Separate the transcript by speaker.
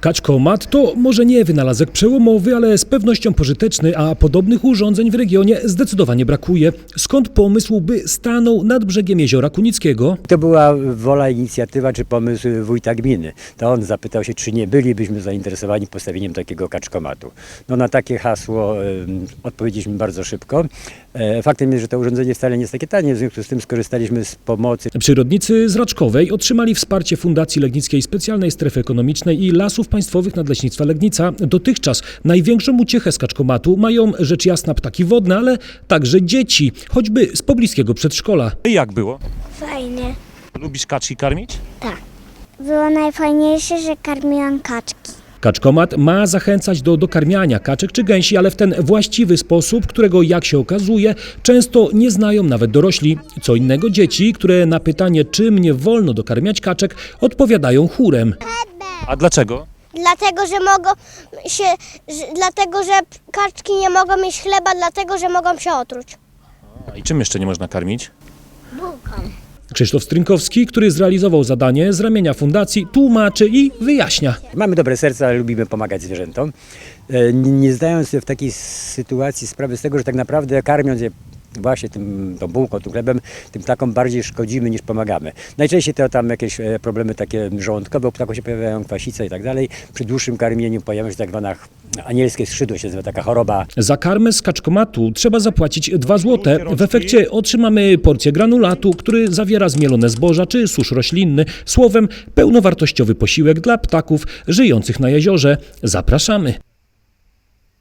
Speaker 1: Kaczkomat to może nie wynalazek przełomowy, ale z pewnością pożyteczny, a podobnych urządzeń w regionie zdecydowanie brakuje. Skąd pomysł, by stanął nad brzegiem jeziora Kunickiego?
Speaker 2: To była wola, inicjatywa czy pomysł wójta gminy. To on zapytał się, czy nie bylibyśmy zainteresowani postawieniem takiego kaczkomatu. No na takie hasło em, odpowiedzieliśmy bardzo szybko. E, Faktem jest, że to urządzenie wcale nie jest takie tanie, w związku z tym skorzystaliśmy z pomocy
Speaker 1: Przyrodnicy z Raczkowej otrzymali wsparcie Fundacji Legnickiej Specjalnej Strefy Ekonomicznej i Lasów Państwowych Nadleśnictwa Legnica. Dotychczas największą uciechę z kaczkomatu mają rzecz jasna ptaki wodne, ale także dzieci, choćby z pobliskiego przedszkola.
Speaker 3: I jak było?
Speaker 4: Fajnie.
Speaker 3: Lubisz kaczki karmić?
Speaker 4: Tak. Było najfajniejsze, że karmiłam kaczki.
Speaker 1: Kaczkomat ma zachęcać do dokarmiania kaczek czy gęsi, ale w ten właściwy sposób, którego jak się okazuje, często nie znają nawet dorośli. Co innego dzieci, które na pytanie, czym nie wolno dokarmiać kaczek, odpowiadają chórem.
Speaker 3: A dlaczego?
Speaker 4: Dlatego, że mogą się, że, dlatego, że kaczki nie mogą mieć chleba, dlatego, że mogą się otruć.
Speaker 3: A I czym jeszcze nie można karmić?
Speaker 4: Bułką.
Speaker 1: Krzysztof Strynkowski, który zrealizował zadanie z ramienia fundacji, tłumaczy i wyjaśnia.
Speaker 2: Mamy dobre serce, ale lubimy pomagać zwierzętom. E, Nie nie zdając sobie w takiej sytuacji sprawy z tego, że tak naprawdę karmiąc je właśnie tym, tą bułką, tym chlebem, tym ptakom bardziej szkodzimy niż pomagamy. Najczęściej to tam jakieś e, problemy takie żołądkowe, u ptaków się pojawiają kwasice i tak dalej. Przy dłuższym karmieniu pojawiają się tak zwana anielskie skrzydło, się nazywa taka choroba
Speaker 1: Za karmę z kaczkomatu trzeba zapłacić 2 złote. W efekcie otrzymamy porcję granulatu, który zawiera zmielone zboża czy susz roślinny. Słowem, pełnowartościowy posiłek dla ptaków żyjących na jeziorze. Zapraszamy.